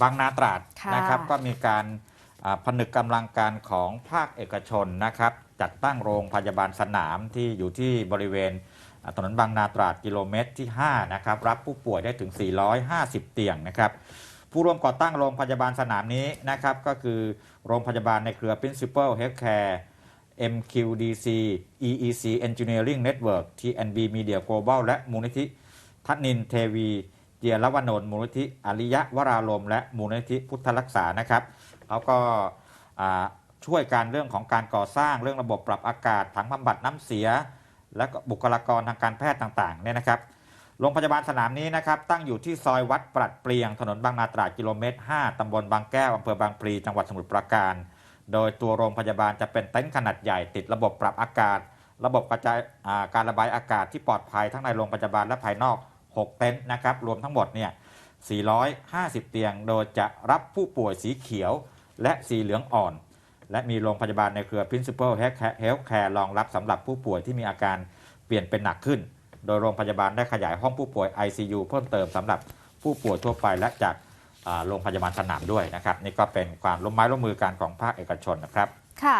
บางนาตราดค่ะนะครับก็มีการอ่าผนึกกำลังการของภาคเอกชนนะครับ จัดตั้งโรงพยาบาลสนามที่อยู่ที่บริเวณอ่าถนนบางนาตราดกิโลเมตรที่ 5 นะครับ รับผู้ป่วยได้ถึง 450 เตียงนะครับ ผู้ร่วมก่อตั้งโรงพยาบาลสนามนี้นะครับ ก็คือโรงพยาบาลในเครือ Principal Healthcare MQDC EEC Engineering Network TNB Media Global และมูลนิธิทันินเทวีเจียรวนนท์มูลนิธิอริยะวรารมและมูลนิธิพุทธรักษานะครับเขาก็ช่วยการเรื่องของการก่อสร้างเรื่องระบบปรับอากาศถังบำบัดน้ำเสีย และก็บุคลากรทางการแพทย์ต่างๆเนี่ยนะครับโรงพยาบาลสนามนี้นะครับตั้งอยู่ที่ซอยวัดปรัดเปรียงถนนบางนาตราดกิโลเมตร 5 ตำบลบางแก้วอำเภอบางพลีจังหวัดสมุทรปราการ โดยตัวโรงพยาบาลจะเป็นเต็นท์ขนาดใหญ่ติดระบบปรับอากาศ ระบบกระจายการระบายอากาศที่ปลอดภัยทั้งในโรงพยาบาลและภายนอก 6 เต็นท์นะครับ รวมทั้งหมดเนี่ย 450 เตียง โดยจะรับผู้ป่วยสีเขียวและสีเหลืองอ่อน และมีโรงพยาบาลในเครือ Principal Healthcare รองรับสำหรับผู้ป่วยที่มีอาการเปลี่ยนเป็นหนักขึ้น โดยโรงพยาบาลได้ขยายห้องผู้ป่วย ICU เพิ่มเติมสำหรับผู้ป่วยทั่วไปและจากโรงพยาบาลสนามด้วยนะครับ นี่ก็เป็นความร่วมไม้ร่วมมือกันของภาคเอกชนนะครับ ค่ะ